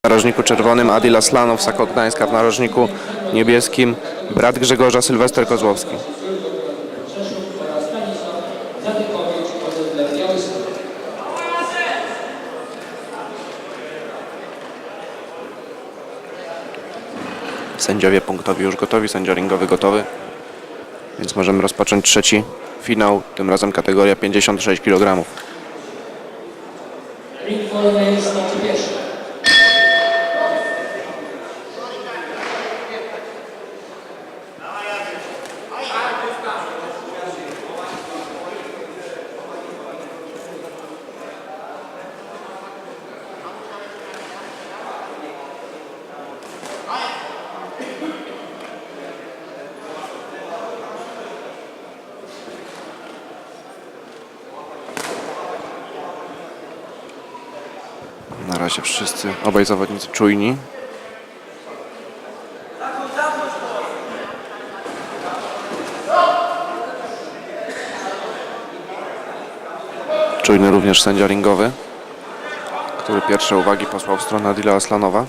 w narożniku czerwonym, Adil Aslanow, Sako Gdańska w narożniku niebieskim, brat Grzegorza Sylwester Kozłowski. Sędziowie punktowi już gotowi, sędzia ringowy gotowy, więc możemy rozpocząć trzeci finał, tym razem kategoria 56 kg. Ring jest pierwszy. Razie wszyscy, obaj zawodnicy czujni. Czujny również sędzia ringowy, który pierwsze uwagi posłał w stronę Adila Aslanowa.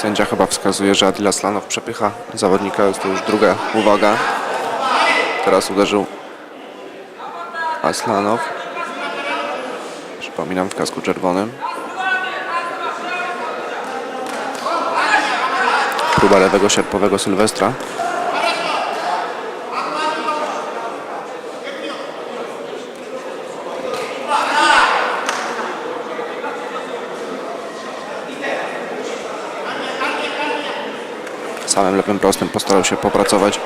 Sędzia chyba wskazuje, że Adil Aslanow przepycha zawodnika. Jest to już druga uwaga. Teraz uderzył Aslanow. Przypominam w kasku czerwonym. Próba lewego sierpowego Sylwestra. Samym lewym prostym postarał się popracować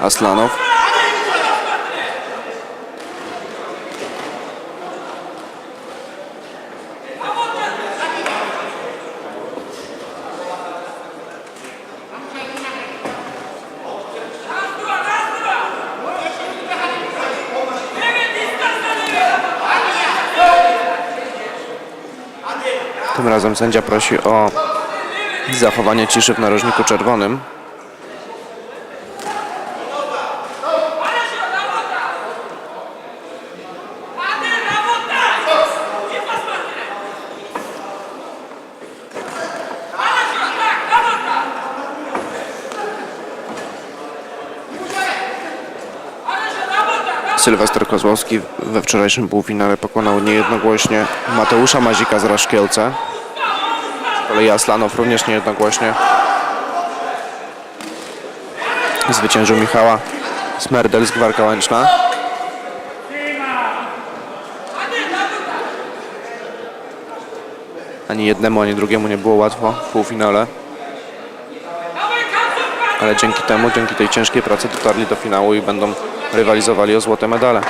Aslanow. Tym razem sędzia prosi o zachowanie ciszy w narożniku czerwonym. Sylwester Kozłowski we wczorajszym półfinale pokonał niejednogłośnie Mateusza Mazika z Raszkielce. Z kolei Aslanow również niejednogłośnie zwyciężył Michała Smerdel z Gwarka Łęczna. Ani jednemu, ani drugiemu nie było łatwo w półfinale. Ale dzięki temu, dzięki tej ciężkiej pracy dotarli do finału i będą rywalizowali o złote medale.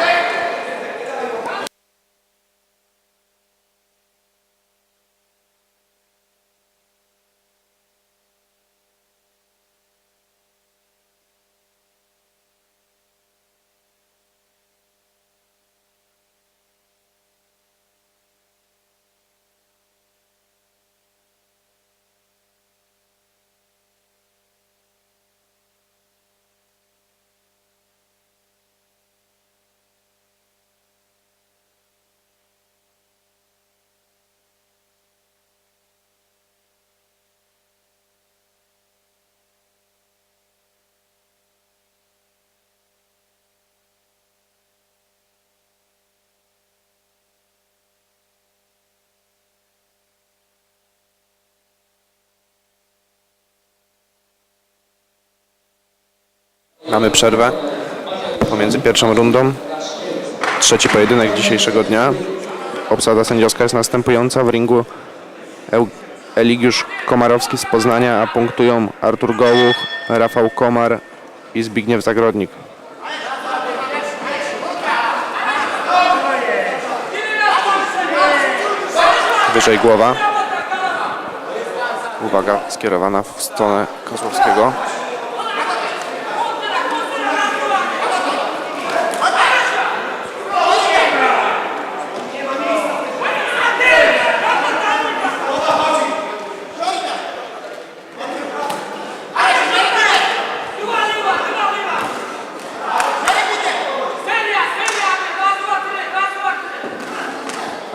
Mamy przerwę pomiędzy pierwszą rundą. Trzeci pojedynek dzisiejszego dnia. Obsada sędziowska jest następująca. W ringu Eligiusz Komarowski z Poznania, a punktują Artur Gołuch, Rafał Komar i Zbigniew Zagrodnik. Wyżej głowa. Uwaga skierowana w stronę Kozłowskiego.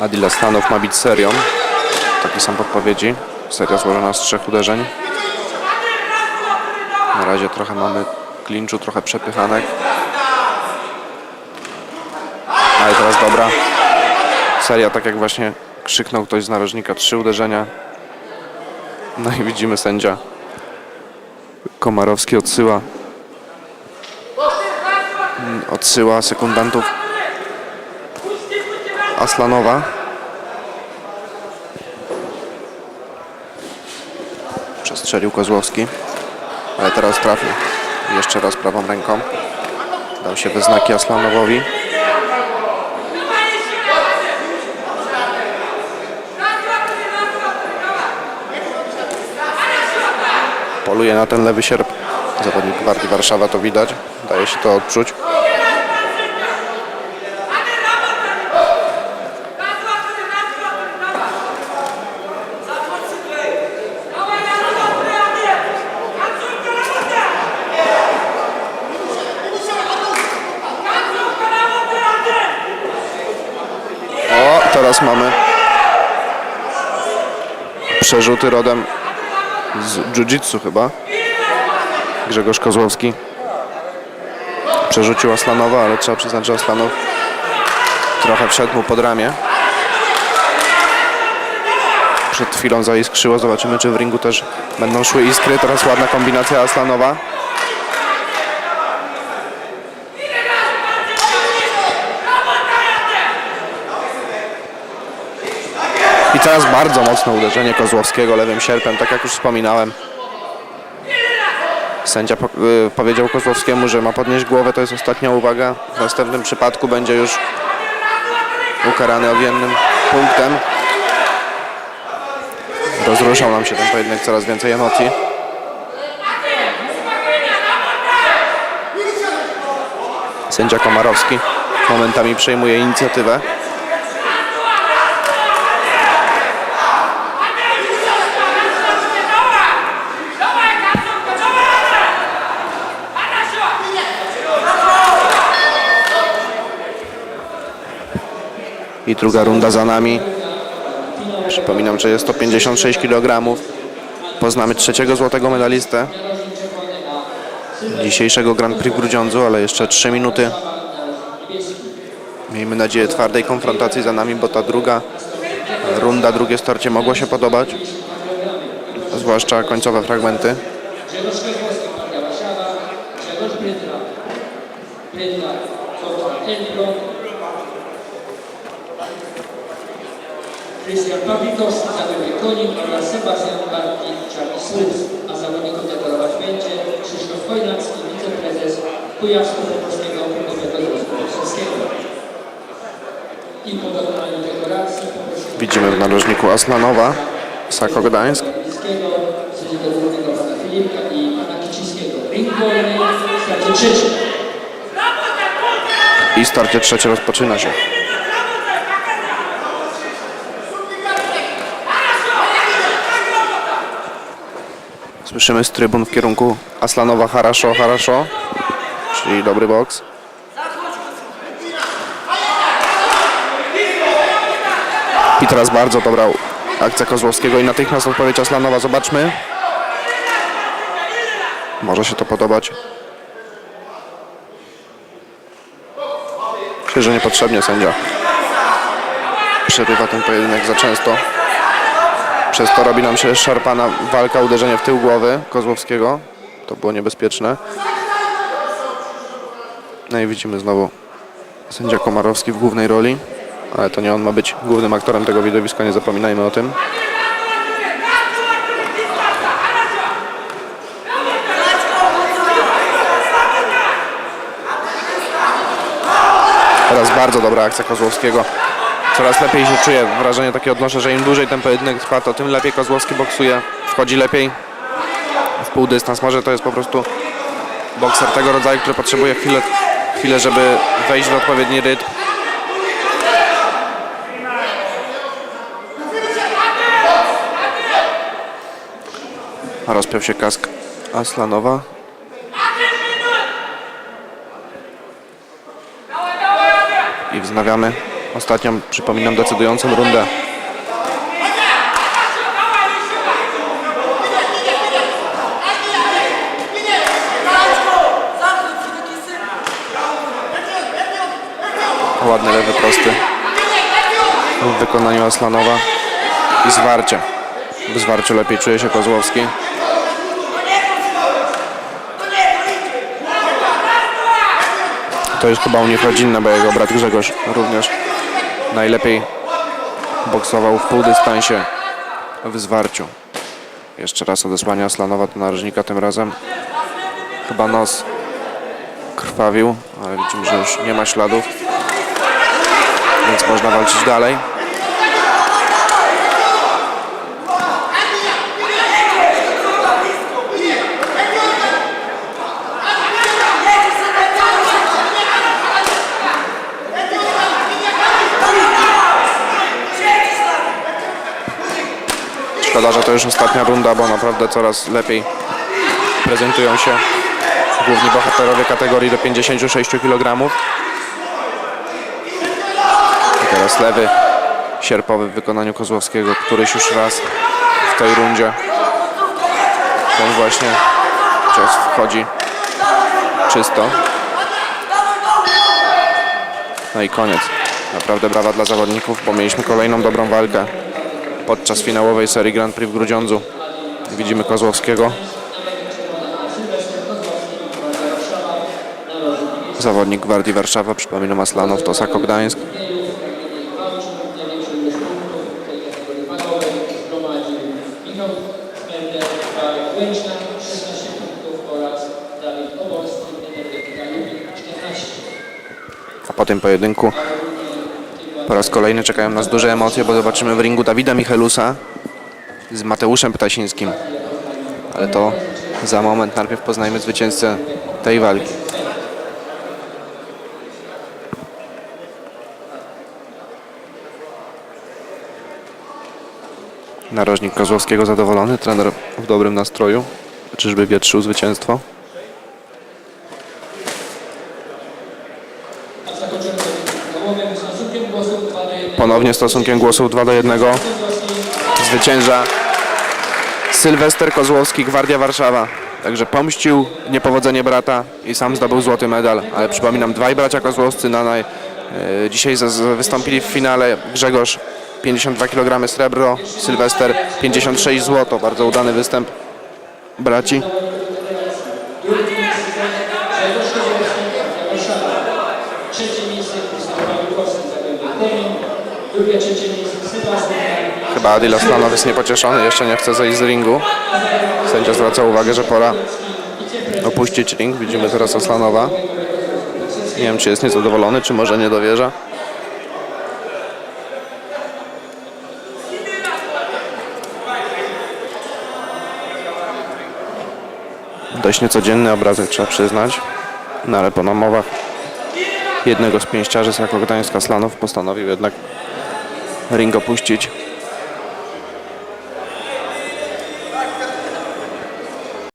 Adil Aslanów ma bić serią. Takie są podpowiedzi. Seria złożona z trzech uderzeń. Na razie trochę mamy klinczu, trochę przepychanek. Ale teraz dobra. Seria, tak jak właśnie krzyknął ktoś z narożnika, trzy uderzenia. No i widzimy sędzia Komarowski odsyła Mm, odsyła sekundantów Aslanowa. Przestrzelił Kozłowski, ale teraz trafił. Jeszcze raz prawą ręką. Dał się we znaki Aslanowowi. Poluje na ten lewy sierp. Zawodnik Gwardii Warszawa to widać. Daje się to odczuć. O, teraz mamy przerzuty rodem z jiu-jitsu chyba. Grzegorz Kozłowski przerzucił Aslanowa, ale trzeba przyznać, że Aslanow trochę wszedł mu pod ramię. Przed chwilą zaiskrzyło, zobaczymy czy w ringu też będą szły iskry. Teraz ładna kombinacja Aslanowa. Teraz bardzo mocne uderzenie Kozłowskiego lewym sierpem, tak jak już wspominałem. Sędzia po, y, powiedział Kozłowskiemu, że ma podnieść głowę, to jest ostatnia uwaga. W następnym przypadku będzie już ukarany odjemnym punktem. Rozruszał nam się ten pojedynek, coraz więcej emocji. Sędzia Komarowski momentami przejmuje inicjatywę. I druga runda za nami. Przypominam, że jest to 56 kg. Poznamy trzeciego złotego medalistę dzisiejszego Grand Prix w Grudziądzu, ale jeszcze 3 minuty. Miejmy nadzieję twardej konfrontacji za nami, bo ta druga runda, drugie starcie mogło się podobać. Zwłaszcza końcowe fragmenty. Grzegorz Kozłowski, Partia Warszawa, Grzegorz Brydla, Brydla, Kowal Elbląg, Krystian Pawlikowski, zawodnik Konin oraz Sebastian Bartki, Czarny Słus, a zawodnikom dekorować będzie Krzysztof Chojnacki, wiceprezes Kujawsko-Pomorskiego Okręgowego Związku Bokserskiego. I po dokonaniu dekoracji poprosimy Widzimy w narożniku Aslanowa, Sako Gdańsk. Sędziego głównego pana Filipka i pana Kicińskiego. Ring wolny, starcie trzecie. I starcie trzecie rozpoczyna się. Słyszymy z trybun w kierunku Aslanowa Haraszo, Haraszo, czyli dobry boks. I teraz bardzo dobra akcja Kozłowskiego i natychmiast odpowiedź Aslanowa. Zobaczmy. Może się to podobać. Myślę, że niepotrzebnie sędzia przerywa ten pojedynek za często. Przez to robi nam się szarpana walka, uderzenie w tył głowy Kozłowskiego. To było niebezpieczne. No i widzimy znowu sędzia Komarowski w głównej roli. Ale to nie on ma być głównym aktorem tego widowiska, nie zapominajmy o tym. Teraz bardzo dobra akcja Kozłowskiego. Coraz lepiej się czuję. Wrażenie takie odnoszę, że im dłużej ten pojedynek trwa, to tym lepiej Kozłowski boksuje. Wchodzi lepiej w pół dystans. Może to jest po prostu bokser tego rodzaju, który potrzebuje chwilę, chwilę żeby wejść w odpowiedni rytm. Rozpiął się kask Aslanowa. I wznawiamy ostatnią, przypominam, decydującą rundę. Ładny lewy prosty w wykonaniu Aslanowa i zwarcie. W zwarciu lepiej czuje się Kozłowski. To jest chyba u nich rodzinne, bo jego brat Grzegorz również najlepiej boksował w półdystansie w zwarciu. Jeszcze raz odesłanie Aslanowa do narożnika tym razem. Chyba nos krwawił, ale widzimy, że już nie ma śladów. Więc można walczyć dalej. Szkoda, że to już ostatnia runda, bo naprawdę coraz lepiej prezentują się główni bohaterowie kategorii do 56 kg. I teraz lewy sierpowy w wykonaniu Kozłowskiego, któryś już raz w tej rundzie. Ten właśnie cios wchodzi czysto. No i koniec. Naprawdę brawa dla zawodników, bo mieliśmy kolejną dobrą walkę podczas finałowej serii Grand Prix w Grudziądzu. Widzimy Kozłowskiego. Zawodnik Gwardii Warszawa, przypominam Aslanow, to Sako Gdańsk. Michał Mendes, Łęczna 16 punktów oraz Dawid Obolski, Energetyka Lubin 14. A po tym pojedynku po raz kolejny czekają nas duże emocje, bo zobaczymy w ringu Dawida Michelusa z Mateuszem Ptasińskim. Ale to za moment. Najpierw poznajmy zwycięzcę tej walki. Narożnik Kozłowskiego zadowolony, trener w dobrym nastroju. Czyżby wietrzył zwycięstwo? Zakończymy gołowym stosunkiem głosów 2 do 1. Ponownie stosunkiem głosów 2 do 1 zwycięża Sylwester Kozłowski, Gwardia Warszawa. Także pomścił niepowodzenie brata i sam zdobył złoty medal. Ale przypominam, dwaj bracia Kozłowscy na naj... e, dzisiaj wystąpili w finale. Grzegorz 52 kg srebro, Sylwester 56 złoto. Bardzo udany występ braci. Trzecie miejsce Krzysztof Wilkowski, Zagłębie Konin. Drugie, trzecie miejsce Sebastian Chyba Adil Aslanow jest niepocieszony, jeszcze nie chce zejść z ringu. Sędzia zwraca uwagę, że pora opuścić ring. Widzimy teraz Aslanowa. Nie wiem, czy jest niezadowolony, czy może nie dowierza. Dość niecodzienny obrazek, trzeba przyznać. No ale po namowach jednego z pięściarzy z Gdańska Slanow postanowił jednak ring opuścić.